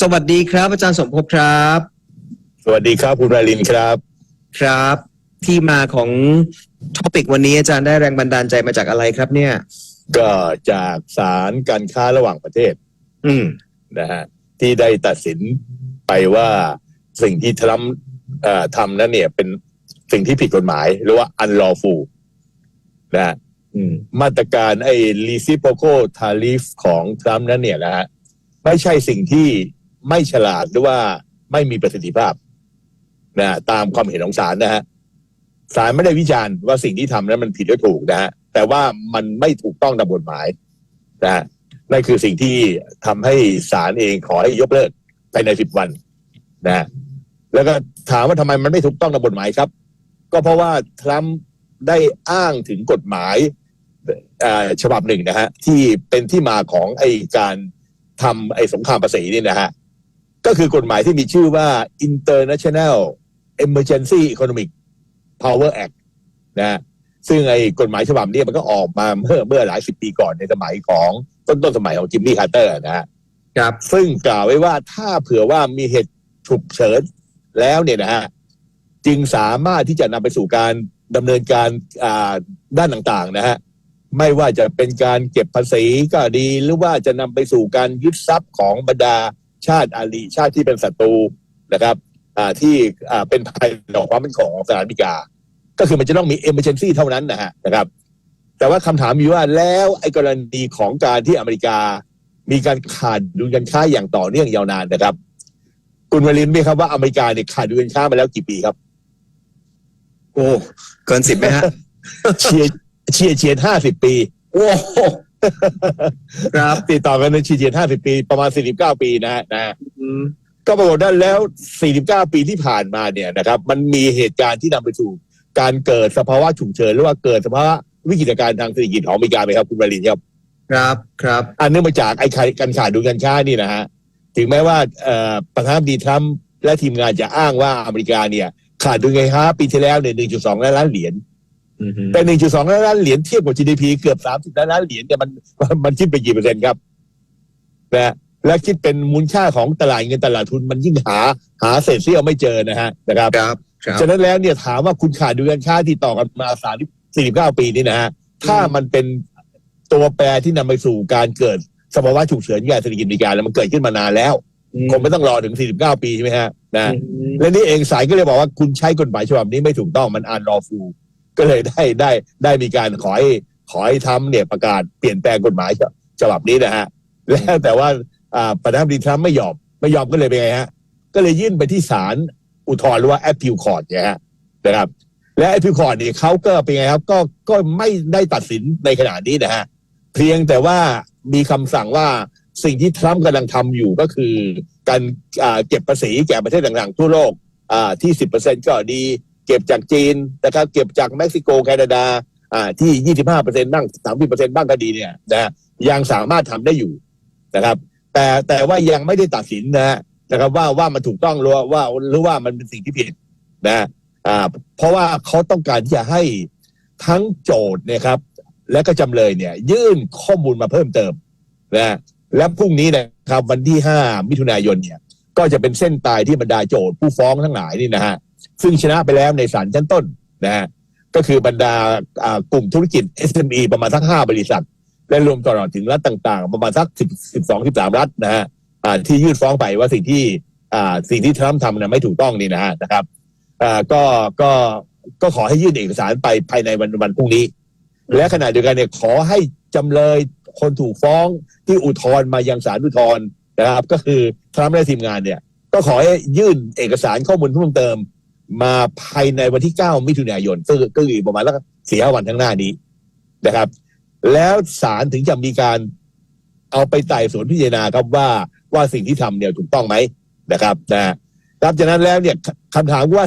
สวัสดีครับ อาจารย์สมภพครับ สวัสดีครับคุณราลินครับ ครับ ที่มาของท็อปิกวันนี้อาจารย์ได้แรงบันดาลใจมาจากอะไรครับเนี่ย ก็จากสารการค้าระหว่างประเทศ อืมนะฮะที่ได้ตัดสินไปว่าสิ่งที่ทรัมป์เอ่อทำนั้นเนี่ยเป็นสิ่งที่ผิดกฎหมาย หรือว่า unlawful นะฮะอืมมาตรการไอ้ reciprocal tariff ของทรัมป์นั้นเนี่ยนะฮะไม่ใช่สิ่งที่ ไม่ฉลาดหรือว่าไม่มีประสิทธิภาพนะตามความเห็นของศาลนะฮะศาลไม่ได้วิจารณ์ว่าสิ่งที่ทำนั้นมันผิดหรือถูกนะฮะแต่ว่ามันไม่ถูกต้องตามกฎหมายนะฮะนั่นคือสิ่งที่ทำให้ศาลเองขอให้ยกเลิกภายในสิบวันนะฮะแล้วก็ถามว่าทำไมมันไม่ถูกต้องตามกฎหมายครับ ก็เพราะว่าทรัมป์ได้อ้างถึงกฎหมายฉบับหนึ่งนะฮะที่เป็นที่มาของไอการทำไอสงครามภาษีนี่นะฮะ ก็คือกฎหมายที่มีชื่อว่า International Emergency Economic Power Act นะฮะซึ่งไอ้กฎหมายฉบับนี้มันก็ออกมาเมื่อเมื่อหลายสิบปีก่อนในสมัยของต้นต้นสมัยของจิมมี่คาร์เตอร์นะฮะครับ ซึ่งกล่าวไว้ว่าถ้าเผื่อว่ามีเหตุฉุกเฉินแล้วเนี่ยนะฮะจึงสามารถที่จะนำไปสู่การดำเนินการอ่าด้านต่างๆนะฮะไม่ว่าจะเป็นการเก็บภาษีก็ดีหรือว่าจะนำไปสู่การยึดทรัพย์ของบรรดา ชาติอาลีชาติที่เป็นศัตรูนะครับอ่าที่อ่าเป็นภัยต่อความมั่นคงของสหรัฐอเมริกา ก็คือมันจะต้องมี emergency เท่านั้นนะฮะนะครับ แต่ว่าคำถามมีว่าแล้วไอ้กรณีของการที่อเมริกา มีการขาดดุลการค้าอย่างต่อเนื่องยาวนานนะครับ คุณวลินไหมครับว่าอเมริกาเนี่ยขาดดุลการค้ามาแล้วกี่ปีครับ โอ้เกินสิบไหมฮะเฉียดเฉียดเฉียดห้าสิบปี โอ้โห ครับติดต่อกันในเฉียดเฉียดห้าสิบปีประมาณสี่สิบเก้าปีนะฮะนะฮะอืมก็ปรากฏว่าแล้วสี่สิบเก้าปีที่ผ่านมาเนี่ยนะครับ มันมีเหตุการณ์ที่นำไปสู่การเกิดสภาวะฉุกเฉินหรือว่าเกิดสภาวะวิกฤตการณ์ทางเศรษฐกิจของอเมริกาไหมครับ คุณวลินครับ ครับครับ อันเนื่องมาจากไอ้การขาดดุลการค้านี่นะฮะ ถึงแม้ว่าเอ่อประธานาธิบดีทรัมป์และทีมงานจะอ้างว่าอเมริกาเนี่ย ขาดดุลการค้าปีที่แล้วเนี่ย 1.2 ล้านล้านเหรียญ อืมแต่1.2ล้านล้านเหรียญเทียบกับ GDP เกือบ30ล้านล้านเหรียญเนี่ยมันมันคิดเป็นกี่เปอร์เซ็นต์ครับนะและคิดเป็นมูลค่าของตลาดเงินตลาดทุนมันยิ่งหาหาเศษเสี้ยวไม่เจอนะฮะนะครับครับครับฉะนั้นแล้วเนี่ยถามว่าคุณขาดดุลการค้าที่ต่อกันมา30 49ปีนี่นะฮะถ้ามันเป็นตัวแปรที่นำไปสู่การเกิดสภาวะฉุกเฉินแก่เศรษฐกิจอเมริกาแล้วมันเกิดขึ้นมานานแล้วคงไม่ต้องรอถึง 49 ปีใช่ไหมฮะนะอืมและนี่เองสายก็เลยบอกว่าคุณใช้กฎหมายฉบับนี้ไม่ถูกต้องมันอันรอฟู ก็เลยได้ได้ได้มีการขอให้ขอให้ทำเนี่ยประกาศเปลี่ยนแปลงกฎหมายฉบับนี้นะฮะแล้วแต่ว่าประธานาธิบดีทรัมป์ไม่ยอมไม่ยอมก็เลยเป็นไงฮะก็เลยยื่นไปที่ศาลอุทธรณ์หรือว่า appeal court เนี่ยฮะนะครับ และ appeal court เนี่ยเขาก็เป็นไงครับก็ก็ไม่ได้ตัดสินในขณะนี้นะฮะเพียงแต่ว่ามีคำสั่งว่าสิ่งที่ทรัมป์กำลังทำอยู่ก็คือ การเก็บภาษีแก่ประเทศต่างๆทั่วโลกอ่าที่10%ก็ดี เก็บจากจีนนะครับ เก็บจากเม็กซิโกแคนาดาอ่าที่ 25%บ้าง 30%บ้างก็ดีเนี่ยนะยังสามารถทำได้อยู่นะครับ แต่แต่ว่ายังไม่ได้ตัดสินนะฮะนะครับ ว่าว่ามันถูกต้องหรือว่าหรือว่ามันเป็นสิ่งที่ผิดนะอ่าเพราะว่าเขาต้องการที่จะให้ทั้งโจทย์เนะครับ และก็จำเลยเนี่ย ยื่นข้อมูลมาเพิ่มเติมนะฮะและพรุ่งนี้นะครับ วันที่ 5 มิถุนายนเนี่ย ก็จะเป็นเส้นตายที่บรรดาโจทย์ผู้ฟ้องทั้งหลายนี่นะฮะ ซึ่งชนะไปแล้วในศาลชั้นต้นนะฮะก็คือบรรดาอ่ากลุ่มธุรกิจ SME ประมาณทั้งห้าบริษัท และรวมตลอดถึงรัฐต่าง ๆ ประมาณสักสิบสิบสองสิบสามรัฐนะฮะอ่าที่ยื่นฟ้องไปว่าสิ่งที่อ่าสิ่งที่ทรัมป์ทำนะไม่ถูกต้องนี่นะฮะนะครับอ่าก็ก็ก็ขอให้ยื่นเอกสารไปภายในวันวันพรุ่งนี้ และขณะเดียวกันเนี่ยขอให้จำเลยคนถูกฟ้องที่อุทธรณ์มายังศาลอุทธรณ์นะครับ ก็คือทรัมป์และทีมงานเนี่ย ก็ขอให้ยื่นเอกสารข้อมูลเพิ่มเติม มาภายในวันที่ 9 มิถุนายนซึ่งก็คืออีกประมาณแล้วสี่ห้าวันข้างหน้านี้นะครับ แล้วศาลถึงจะมีการเอาไปไต่สวนพิจารณาครับว่าว่าสิ่งที่ทำเนี่ยถูกต้องไหมนะครับนะครับจากนั้นแล้วเนี่ยคำถามว่า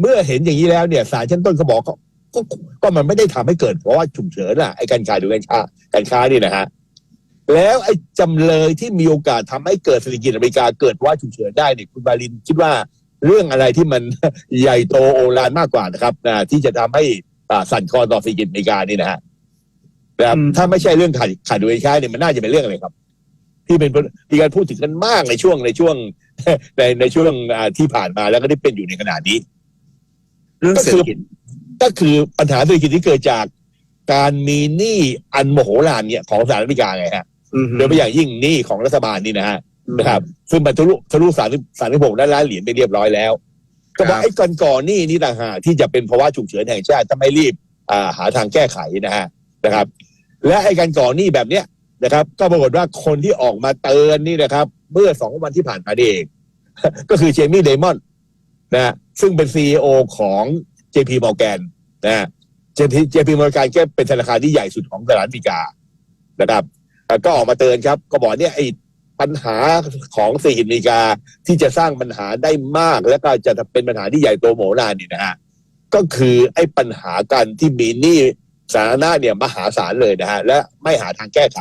เมื่อเห็นอย่างนี้แล้วเนี่ยศาลชั้นต้นเขาบอกก็ก็ก็มันไม่ได้ทำให้เกิดเพราะว่าฉุกเฉินอะไอ้การขายหรือการค้าการค้านี่นะฮะแล้วไอ้จำเลยที่มีโอกาสทำให้เกิดเศรษฐกิจอเมริกาเกิดภาฉุกเฉินได้เนี่ยคุณบาลินคิดว่า เรื่องอะไรที่มันใหญ่โตโอฬารมากกว่านะครับนะที่จะทำให้อ่าสั่นคลอนต่อเศรษฐกิจอเมริกานี่นะฮะนะครับถ้าไม่ใช่เรื่องขาดขาดดุลการค้าเนี่ยมันน่าจะเป็นเรื่องอะไรครับ ที่เป็นมีการพูดถึงกันมากในช่วงในช่วงในในช่วงอ่าที่ผ่านมาแล้วก็ได้เป็นอยู่ในขณะนี้เรื่องเศรษฐกิจก็คือปัญหาเศรษฐกิจที่เกิดจากการมีหนี้อันโมโหลานเนี่ยของสหรัฐอเมริกาไงฮะอืมโดยเฉพาะอย่างยิ่งหนี้ของรัฐบาลนี่นะฮะ นะครับ ซึ่งมันทะลุทะลุสามสามสิบหกล้านล้านเหรียญไปเรียบร้อยแล้ว ก็บอกไอ้ก่อนก่อนๆหนี้นี่ต่างหากที่จะเป็นภาวะฉุกเฉินแห่งชาติถ้าไม่รีบอ่าหาทางแก้ไขนะฮะนะครับ และไอ้การก่อนหนี้แบบเนี้ยนะครับ ก็ปรากฏว่าคนที่ออกมาเตือนนี่นะครับ เมื่อสองวันที่ผ่านมานี่เอง ก็คือเจมี่เดมอนนะฮะซึ่งเป็นซีอของ JP Morgan นะฮะ JP JP Morgan ก็เป็นธนาคารที่ใหญ่สุดของสหรัฐอเมริกานะครับเอ่อก็ออกมาเตือนครับ ก็บอกเนี่ยไอ้ ปัญหาของเศรษฐอเมริกาที่จะสร้างปัญหาได้มากและก็จะเป็นปัญหาที่ใหญ่โตโหมานนี่นะฮะก็คือไอ้ปัญหาการที่มีหนี้สาธารณะเนี่ยมหาศาลเลยนะฮะและไม่หาทางแก้ไข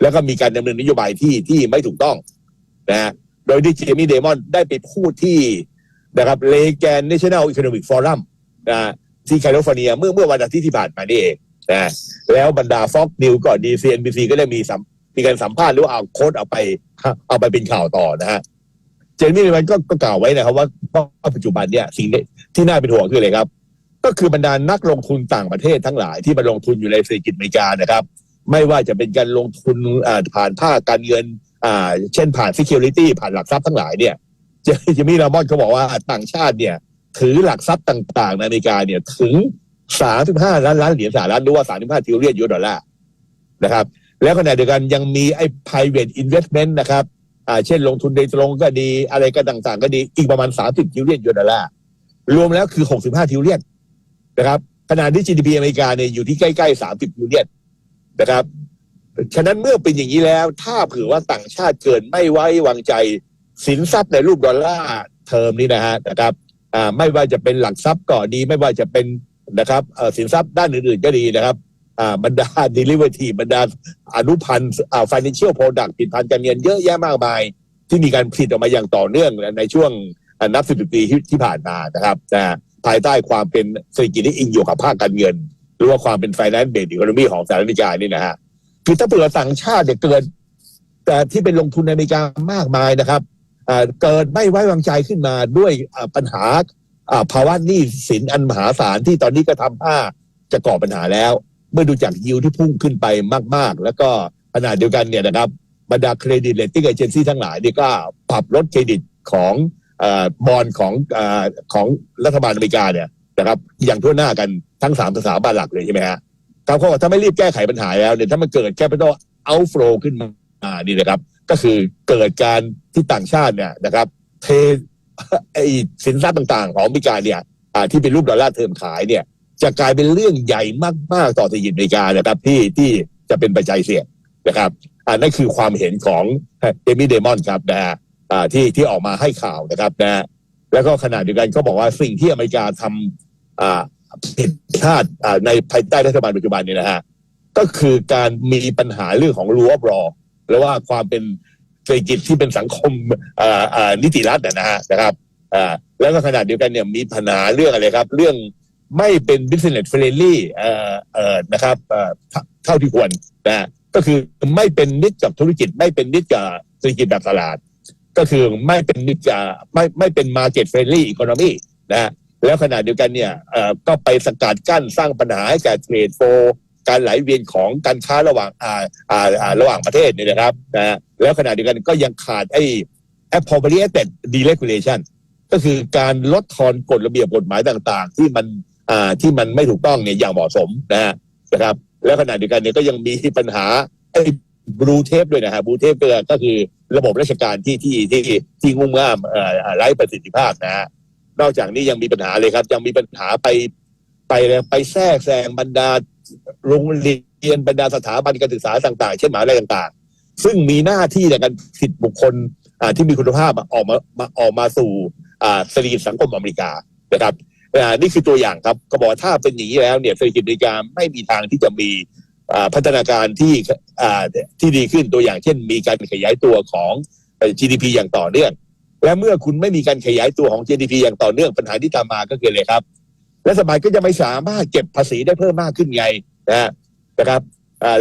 แล้วก็มีการดำเนินนโยบายที่ที่ไม่ถูกต้องนะฮะโดยที่เจมี่เดมอนได้ไปพูดที่นะครับเลแกน National Economic Forum นะฮะที่แคลิฟอร์เนียเมื่อเมื่อวันอาทิตย์ที่ผ่านมานี่เองนะแล้วบรรดาฟ็อกนิวก็ดีซีเอ็นบีซีก็ได้มีสัม มีการสัมภาษณ์หรือว่าเอาโค้ดเอาไป เอาไปเป็นข่าวต่อนะฮะเจมี่เดมอนก็ก็กล่าวไว้นะครับว่าว่าปัจจุบันเนี่ยสิ่งที่ที่น่าเป็นห่วงคืออะไรครับ ก็คือบรรดานักลงทุนต่างประเทศทั้งหลายที่มาลงทุนอยู่ในเศรษฐกิจอเมริกานะครับ ไม่ว่าจะเป็นการลงทุนผ่านภาคการเงินอ่าเช่นผ่าน security ผ่านหลักทรัพย์ทั้งหลายเนี่ยเจเจมี่รามอนเขาบอกว่าต่างชาติเนี่ย ถือหลักทรัพย์ต่างๆในอเมริกาเนี่ยถึง 35 ล้านล้านเหรียญสหรัฐหรือว่า 35ทิลเลียนยูโรดอลลาร์นะครับ แล้วขณะเดียวกันยังมีไอ้ private investment นะครับอ่าเช่นลงทุนโดยตรงก็ดีอะไรก็ต่างๆ ก็ดีอีกประมาณ 30ทิลเลียนยูโดอลลาร์รวมแล้วคือ 65ทิลเลียนนะครับขณะที่ GDP อเมริกาเนี่ยอยู่ที่ใกล้ๆ 30ทิลเลียนนะครับฉะนั้นเมื่อเป็นอย่างนี้แล้ว ถ้าเผื่อว่าต่างชาติเกินไม่ไว้วางใจสินทรัพย์ในรูปดอลลาร์เทอมนี้นะฮะนะครับอ่าไม่ว่าจะเป็นหลักทรัพย์ก็ดี ไม่ว่าจะเป็นนะครับสินทรัพย์ด้านอื่นๆก็ดีนะครับ บรรดา derivative บรรดาอนุพันธ์อ่า financial product ผลิตภัณฑ์การเงินเยอะแยะมากมาย ที่มีการผลิตออกมาอย่างต่อเนื่องในช่วงอ่านับสิบปีที่ผ่านมานะครับนะภายใต้ความเป็นเศรษฐกิจที่อิงอยู่กับภาคการเงิน หรือว่าความเป็น finance based economy ของสหรัฐอเมริกานี่นะฮะคือถ้าเผื่อต่างชาติเนี่ยเกิดแต่ที่เป็นลงทุนในอเมริกามากมายนะครับเกิดไม่ไว้วางใจขึ้นมาด้วยปัญหาภาวะหนี้สินอันมหาศาลที่ตอนนี้ก็ทำท่าจะก่อปัญหาแล้ว มื่อดูจากยิวที่พุ่งขึ้นไปมาก ๆ แล้วก็ขนาดเดียวกันเนี่ยนะครับบรรดาเครดิตเลตติ้งเอเจนซี่ทั้งหลายนี่ก็ปรับลดเครดิตของบอลของอของรัฐบาลอเมริกาเนี่ยนะครับอย่างทั่วหน้ากันทั้งสามสถาบันหลักเลยใช่ไหมฮะเขาบอกถ้าไม่รีบแก้ไขปัญหาแล้วเนี่ยถ้ามันเกิดแค่ไปต้องเอาฟลูขึ้นมาอ่านี่นะครับ ก็คือเกิดการที่ต่างชาติเนี่ยนะครับเทไอสินทรัพย์ต่างๆ ของอเมริกาเนี่ยที่เป็นรูปดอลลาร์เทอมขายเนี่ย จะกลายเป็นเรื่องใหญ่มาก ๆ ต่อเศรษฐกิจอเมริกานะครับที่ที่จะเป็นปัจจัยเสี่ยงนะครับอ่านั่นคือความเห็นของเอมี่เดมอนครับนะฮะอ่าที่ที่ออกมาให้ข่าวนะครับนะแล้วก็ขณะเดียวกันก็บอกว่าสิ่งที่อเมริกาทำอ่าผิดพลาดอ่าในภายใต้รัฐบาลปัจจุบันนี่นะฮะก็คือการมีปัญหาเรื่องของรูอ of รอหรือว่าความเป็นเศรษฐกิจที่เป็นสังคมอ่านิติรัฐนะฮะนะครับอ่าแล้วก็ขนาดเดียวกันเนี่ยมีปัญหาเรื่องอะไรครับ เรื่อง ไม่เป็น business friendly เอ่อเอ่อนะครับเอ่อเท่าที่ควรนะก็คือไม่เป็นมิตรกับธุรกิจ ไม่เป็นมิตรกับเศรษฐกิจแบบตลาด ก็คือไม่เป็นมิตรกับไม่ไม่เป็น market friendly economy นะแล้วขณะเดียวกันเนี่ยเอ่อก็ไปสกัดกั้นสร้างปัญหาให้แก่เทรดโฟการไหลเวียนของการค้าระหว่างอ่าอ่าอ่าระหว่างประเทศเนี่ยนะครับนะแล้วขณะเดียวกันก็ยังขาดไอ้ appropriated deregulation ก็คือการลดทอนกฎระเบียบกฎหมายต่าง ๆ ที่มัน ที่มันไม่ถูกต้องเนี่ยอย่างเหมาะสมนะฮะนะครับ แล้วขณะเดียวกันเนี่ยก็ยังมีปัญหาไอ้บลูเทปด้วยนะฮะบลูเทปก็คือระบบราชการที่ที่ที่ที่งุ่มง่ามเอ่อไร้ประสิทธิภาพนะฮะนอกจากนี้ยังมีปัญหาเลยครับ ยังมีปัญหาไปไปไปแทรกแซงบรรดาโรงเรียนบรรดาสถาบันการศึกษาต่างๆ เช่นมหาวิทยาลัยต่าง ๆ ซึ่งมีหน้าที่ในการผิดบุคคลอ่าที่มีคุณภาพออกมาออกมาสู่อ่าเศรษฐกิจสังคมอเมริกานะครับ อ่านี่คือตัวอย่างครับก็บอกว่าถ้าเป็นอย่างนี้แล้วเนี่ยเศรษฐกิจอเมริกาไม่มีทางที่จะมีพัฒนาการที่ที่ดีขึ้นตัวอย่างเช่น มีการขยายตัวของ GDP อย่างต่อเนื่อง และเมื่อคุณไม่มีการขยายตัวของ GDP อย่างต่อเนื่องปัญหาที่ตามมาก็คือเลยครับรัฐบาลก็จะไม่สามารถเก็บภาษีได้เพิ่มมากขึ้นไงนะนะครับ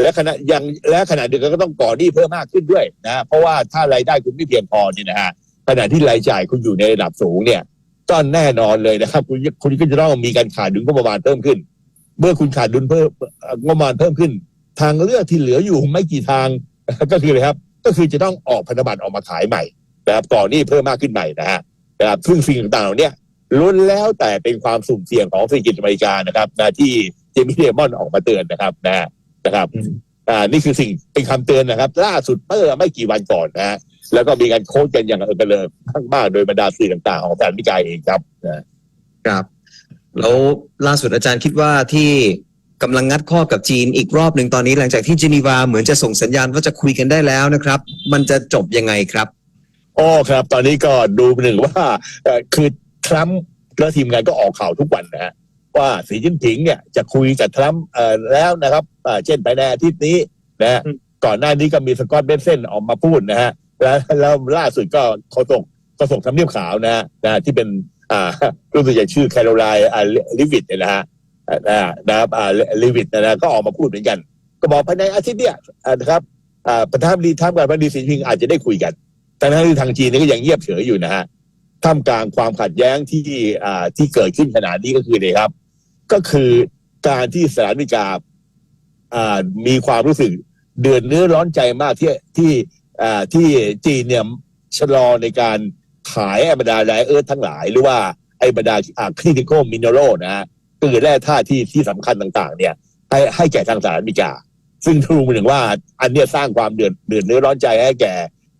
และขณะยังและขณะเดียวกันก็ต้องก่อหนี้เพิ่มมากขึ้นด้วยนะเพราะว่าถ้ารายได้คุณไม่เพียงพอเนี่ยนะฮะขณะที่รายจ่ายคุณอยู่ในระดับสูงเนี่ย ก็แน่นอนเลยนะครับ คุณคุณก็จะต้องมีการขาดดุลงบประมาณเพิ่มขึ้น เมื่อคุณขาดดุลเพิ่มเอ่องบประมาณเพิ่มขึ้น ทางเลือกที่เหลืออยู่ไม่กี่ทางก็คืออะไรครับ ก็คือจะต้องออกพันธบัตรออกมาขายใหม่นะครับก่อนหนี้เพิ่มมากขึ้นใหม่นะฮะนะครับซึ่งสิ่งต่างๆเหล่าเนี้ยล้วนแล้วแต่เป็นความสุ่มเสี่ยงของเศรษฐกิจอเมริกานะครับนะที่เจมี่เดมอนออกมาเตือนนะครับนะฮะนะครับอืมอ่านี่คือสิ่งเป็นคำเตือนนะครับ ล่าสุดเมื่อไม่กี่วันก่อนนะฮะ แล้วก็มีการโค้ชกันอย่างเออกระเลิมมากๆโดยบรรดาสื่อต่าง ๆ ของสหรัฐอเมริกาเองครับนะครับ แล้วล่าสุดอาจารย์คิดว่าที่กำลังงัดข้อกับจีนอีกรอบหนึ่งตอนนี้หลังจากที่เจนีวาเหมือนจะส่งสัญญาณว่าจะคุยกันได้แล้วนะครับ มันจะจบยังไงครับอ๋อครับ ตอนนี้ก็ดูหนึ่งว่าเอ่อคือทรัมป์และทีมงานก็ออกข่าวทุกวันนะฮะว่าสีจิ้นผิงเนี่ยจะคุยกับทรัมป์เอ่อแล้วนะครับอ่าเช่นภายในอาทิตย์นี้นะฮะอืมก่อนหน้านี้ก็มีสกอตเบนเซนออกมาพูดนะฮะ แล้วแล้วล่าสุดก็โฆษกโฆษกทำเนียบขาวนะฮะนะที่เป็นอ่ารู้สึกจะชื่อแคโรไลน์อ่าลิวิตเนี่ยนะฮะนะนะครับอ่าลิวิตนะนะก็ออกมาพูดเหมือนกัน ก็บอกภายในอาทิตย์เนี่ยนะครับอ่าประธานดีทรัมป์กับประธานดีสีจิ้นผิงอาจจะได้คุยกันแต่ทั้งที่ทางจีนนี่ก็ยังเงียบเฉยอยู่นะฮะท่ามกลางความขัดแย้งที่อ่าที่เกิดขึ้นขนาดนี้ก็คือเนี่ยครับ ก็คือการที่สหรัฐอเมริกาอ่ามีความรู้สึกเดือดเนื้อร้อนใจมากที่ที่ ที่จีนเนี่ยชะลอในการขายไอ้บรรดาแร่เอิร์ทั้งหลาย หรือว่าไอ้บรรดาอ่าคริติคอลมินเนอรัลนะฮะคือแร่ธาตุที่ที่สำคัญต่าง ๆ เนี่ย ให้ให้แก่ทางสหรัฐอเมริกา ซึ่งดูเหมือนว่าอันเนี้ยสร้างความเดือดเดือดเนื้อร้อนใจให้แก่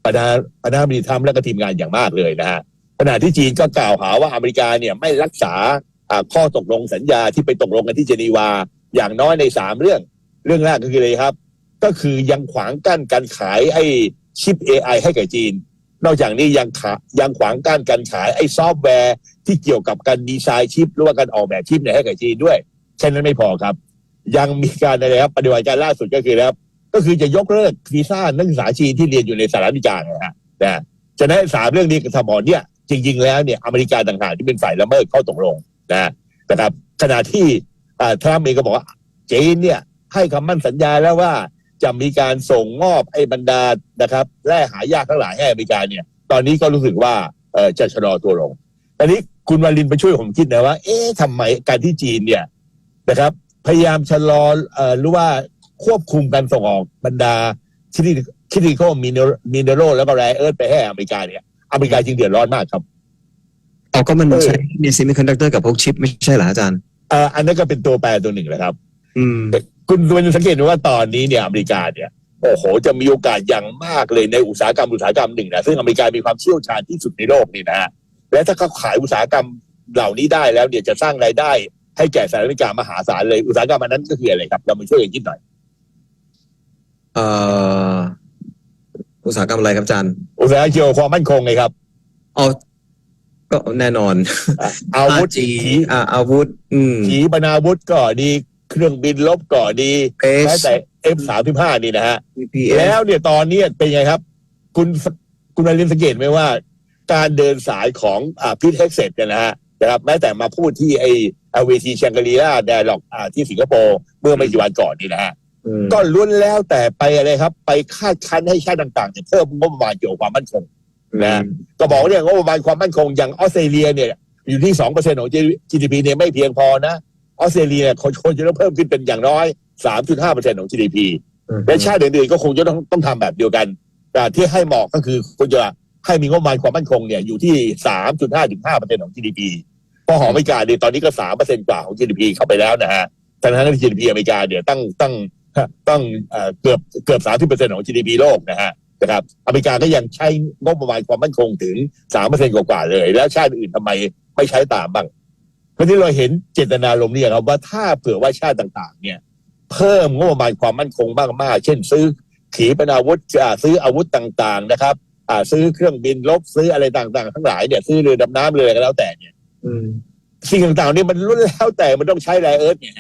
ประธาประธานาธิบดีทรัมป์และก็ทีมงานอย่างมากเลยนะฮะขณะที่จีนก็กล่าวหาว่าอเมริกาเนี่ยไม่รักษาข้อตกลงสัญญาที่ไปตกลงกันที่เจนีวาอย่างน้อยในสามเรื่อง เรื่องแรกก็คือเลยครับ ก็คือยังขวางกั้นการขายไอ้ ชิป AI ให้กับจีน นอกจากนี้ยังขายังขวางกั้นการขายไอ้ซอฟต์แวร์ที่เกี่ยวกับการดีไซน์ชิป หรือว่าการออกแบบชิปเนี่ยให้กับจีนด้วยแค่นั้นไม่พอครับ ยังมีการอะไรครับปฏิบัติการล่าสุดก็คือนะครับก็คือจะยกเลิกวีซ่านักศึกษาจีนที่เรียนอยู่ในสหรัฐอเมริกานะฮะนะฉะนั้นสามเรื่องนี้กับสมอนเนี่ยจริง ๆ แล้วเนี่ยอเมริกาต่างหากที่เป็นฝ่ายละเมิดข้อตกลงนะนะครับขณะที่อ่าทรัมป์เองก็บอกว่าจีนเนี่ยให้คำมั่นสัญญาแล้วว่า จะมีการส่งมอบไอ้บรรดานะครับแร่หายากทั้งหลายให้อเมริกาเนี่ย ตอนนี้ก็รู้สึกว่าเออจะชะลอตัวลงตอนนี้คุณวาลินไปช่วยผมคิดนะว่า เอ๊ะทำไมการที่จีนเนี่ยนะครับ พยายามชะลอเอ่อหรือว่าควบคุมการส่งออกบรรดาคิดิคิดิคอลมินเนอรัลแล้วก็แรเอิร์ธไปให้อเมริกาเนี่ยอเมริกาจึงเดือดร้อนมากครับเอาก็มันเออใช้ในซิมิคอนดักเตอร์กับพวกชิปไม่ใช่เหรออาจารย์เอ่ออันนั้นก็เป็นตัวแปรตัวหนึ่งแหละครับ อืม คุณคุณสังเกตดูว่าตอนนี้เนี่ยอเมริกาเนี่ยโอ้โห จะมีโอกาสอย่างมากเลยในอุตสาหกรรมอุตสาหกรรมหนึ่งนะซึ่งอเมริกามีความเชี่ยวชาญที่สุดในโลกนี่นะฮะและถ้าเขาขายอุตสาหกรรมเหล่านี้ได้แล้วเนี่ยจะสร้างรายได้ ให้แก่สหรัฐอเมริกามหาศาลเลยอุตสาหกรรมอันนั้นก็คืออะไรครับ เรามาช่วยกันคิดหน่อยเอ่ออุตสาหกรรมอะไรครับอาจารย์อุตสาหกรรมเกี่ยวกับความมั่นคงไงครับเอาก็แน่นอนอะอาวุธจีขีอ่าอาวุธอืมขีปนาวุธก็ดี เครื่องบินลบก็ดีเพแม้สแต่ F สามสิบห้านี่นะฮะ VPS แล้วเนี่ยตอนนี้เป็นไงครับ คุณคุณนารินสังเกตไหมว่า การเดินสายของอ่าพีทเฮกเซตเนี่ยนะฮะนะครับแม้แต่มาพูดที่ไอเวทีแชงกรีลาแดร์ล็อกอ่าที่สิงคโปร์เมื่อไม่กี่วันก่อนนี่นะฮะอืมก็ล้วนแล้วแต่ไปอะไรครับ ไปคาดคั้นให้ชาติต่างๆเนี่ยเพิ่มงบประมาณเกี่ยวกับความมั่นคงนะก็บอกว่าเนี่ยงบประมาณความมั่นคงอย่างออสเตรเลียเนี่ยอยู่ที่สองเปอร์เซ็นของ GDP เนี่ยไม่เพียงพอนะ ออสเตรเลียเนี่ยคนคนจะต้องเพิ่มขึ้นเป็นอย่างน้อยสามจุดห้าเปอร์เซ็นของ GDP และชาติอื่นๆก็คงจะต้องต้องทำแบบเดียวกัน แต่ที่ให้เหมาะก็คือควรจะให้มีงบประมาณความมั่นคงเนี่ยอยู่ที่ 3.5ถึง5เปอร์เซ็นของ GDP เพราะหออเมริกาเนี่ยตอนนี้ก็3เปอร์เซ็นกว่าของ GDP เข้าไปแล้วนะฮะทั้งนั้นที่ GDP อเมริกาเนี่ยตั้งตั้งตั้งเอ่อเกือบเกือบ 30เปอร์เซ็นของ GDP โลกนะฮะนะครับอเมริกาก็ยังใช้งบประมาณความมั่นคงถึง3เปอร์เซ็นกว่าๆเลย แล้วชาติอื่นทำไมไม่ใช้ตามบ้าง เพราะที่เราเห็นเจตนารมณ์นี่ครับว่าถ้าเผื่อว่าชาติต่าง ๆ เนี่ย เพิ่มงบประมาณความมั่นคงมากๆเช่น ซื้อขีปนาวุธซื้ออาวุธต่าง ๆ นะครับอ่าซื้อเครื่องบินลบซื้ออะไรต่างๆ ทั้งหลายเนี่ยซื้อเรือดำน้ำเรืออะไรก็แล้วแต่เนี่ยสิ่งต่างๆนี่มันล้วนแล้วแต่มันต้องใช้แร่เอิร์ธเนี่ย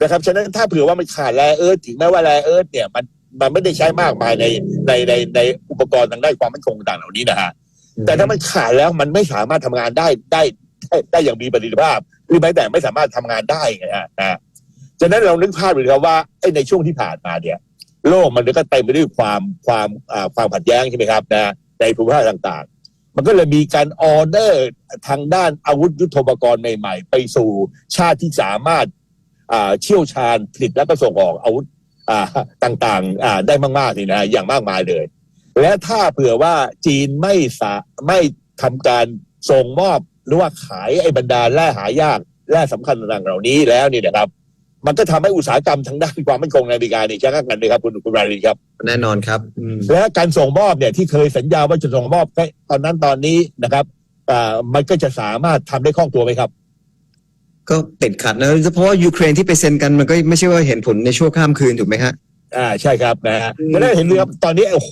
นะครับฉะนั้นถ้าเผื่อว่ามันขาดแร่เอิร์ธถึงแม้ว่าแร่เอิร์ธเนี่ยมันมันไม่ได้ใช้มากมายในในในในอุปกรณ์ทางด้านความมั่นคงต่างเหล่านี้นะฮะแต่ถ้ามันขาดแล้วมันไม่สามารถทำงานได้ได้ ได้อย่างมีประสิทธิภาพ หรือแม้แต่ไม่สามารถทำงานได้ไงฮะนะฉะนั้นเรานึกภาพเลยครับว่าในช่วงที่ผ่านมาเนี่ย โลกมันก็เต็มไปด้วยความความความขัดแย้งใช่ไหมครับนะในภูมิภาคต่างๆ มันก็เลยมีการออเดอร์ทางด้านอาวุธยุทโธปกรณ์ใหม่ๆ ไปสู่ชาติที่สามารถาเชี่ยวชาญผลิตและก็ส่งออกอาวุธอ่าต่างๆได้มากๆนี่นะอย่างมากมายเลย และถ้าเผื่อว่าจีนไม่สาไม่ทำการส่งมอบ หรือว่าขายไอ้บรรดาแร่หายากแร่สำคัญต่างๆเหล่านี้แล้วนี่นะครับ มันก็ทำให้อุตสาหกรรมทางด้านความมั่นคงในอเมริกาเนี่ยชะงักกันเลยครับคุณคุณราลีครับ แน่นอนครับอืมและการส่งมอบเนี่ยที่เคยสัญญาว่าจะส่งมอบแค่ตอนนั้นตอนนี้นะครับอ่ามันก็จะสามารถทำได้คล่องตัวไหมครับก็ติดขัดนะเพราะว่ายูเครนที่ไปเซ็นกันมันก็ไม่ใช่ว่าเห็นผลในชั่วข้ามคืนถูกไหมฮะอ่าใช่ครับนะฮะอืมจะได้เห็นเลยครับตอนนี้โอ้โห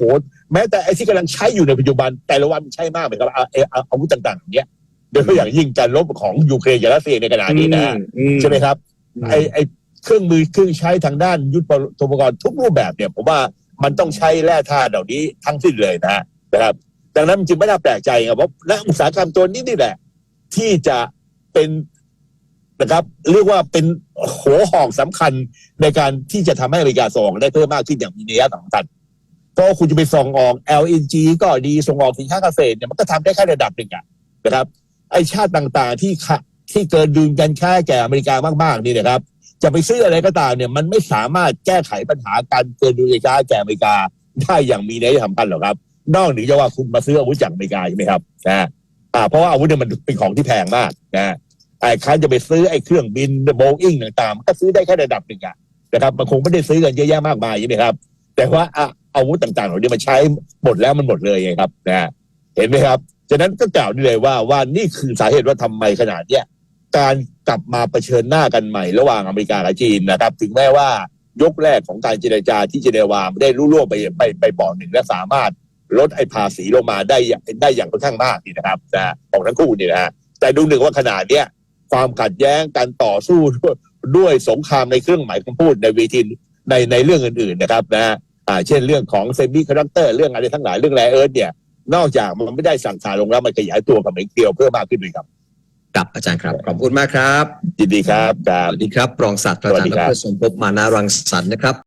แม้แต่ไอ้ที่กำลังใช้อยู่ในปัจจุบันแต่ละวันใช้มากเลยครับอาอาอาอาวุธต่างๆเนี้ย โดยเฉพาะอย่างยิ่งการลบของยูเครนกับรัสเซียในขณะนี้นะฮะอืม ใช่ไหมครับอืมไอไอเครื่องมือเครื่องใช้ทางด้านยุทธปกรณ์ทุกรูปแบบเนี่ยผมว่ามันต้องใช้แร่ธาตุเหล่านี้ทั้งสิ้นเลยนะฮะนะครับ ดังนั้นมันจึงไม่น่าแปลกใจครับว่าและอุตสาหกรรมตัวนี้นี่แหละ ที่จะเป็นนะครับ เรียกว่าเป็นหัวหอกสำคัญในการที่จะทำให้อเมริกาส่งออกได้เพิ่มมากขึ้นอย่างมีนัยสำคัญเพราะว่าคุณจะไปส่งออก LNG ก็ดีส่งออกสินค้าเกษตรเนี่ยมันก็ทำได้แค่ระดับหนึ่งอะนะครับ ไอชาติต่างๆ ที่ขะที่เกินดุลกันค่าแก่อเมริกามากๆนี่นะครับ จะไปซื้ออะไรก็ตามเนี่ย มันไม่สามารถแก้ไขปัญหาการเกินดุลกันค่าแก่อเมริกาได้อย่างมีนัยสำคัญหรอกครับ นอกเหนือจากว่าคุณมาซื้ออาวุธจากอเมริกาใช่ไหมครับนะอ่าเพราะว่าอาวุธเนี่ยมันเป็นของที่แพงมากนะไอ้คันจะไปซื้อไอ้เครื่องบินโบอิงต่างๆมันก็ซื้อได้แค่ระดับหนึ่งอะนะครับมันคงไม่ได้ซื้อกันเยอะแยะมากมายใช่ไหมครับ แต่ว่าอะอาวุธต่างๆเหล่านี้มันใช้หมดแล้วมันหมดเลยไงครับนะเห็นไหมครับ ฉะนั้นก็กล่าวได้เลยว่าว่านี่คือสาเหตุว่าทำไมขนาดเนี้ยการกลับมาเผชิญหน้ากันใหม่ระหว่างอเมริกากับจีนนะครับ ถึงแม้ว่ายกแรกของการเจรจาที่เจเนวาไม่ได้รุ่ล่วงไปไปไปบ่อหนึ่งและสามารถลดไอ้ภาษีลงมาได้อย่างได้อย่างค่อนข้างมากนี่นะครับนะของทั้งคู่นี่นะฮะแต่ดูหนึ่งว่าขนาดเนี้ยความขัดแย้งการต่อสู้ด้วยสงครามในเครื่องหมายคำพูดในเวทีในในเรื่องอื่นๆนะครับนะอ่าเช่นเรื่องของเซมิคอนดักเตอร์เรื่องอะไรทั้งหลายเรื่องแรเอิร์ธเนี่ย นอกจากมันไม่ได้สั่งสาลงแล้วมันขยายตัวกับเม็กเดียวเพิ่มมากขึ้นด้วยครับกับอาจารย์ครับขอบคุณมากครับยินดีครับครัสบวัสดีครับรองศาสตราจารย์สวัสดีดครับรสมภพมานารังสรรค์นะครับ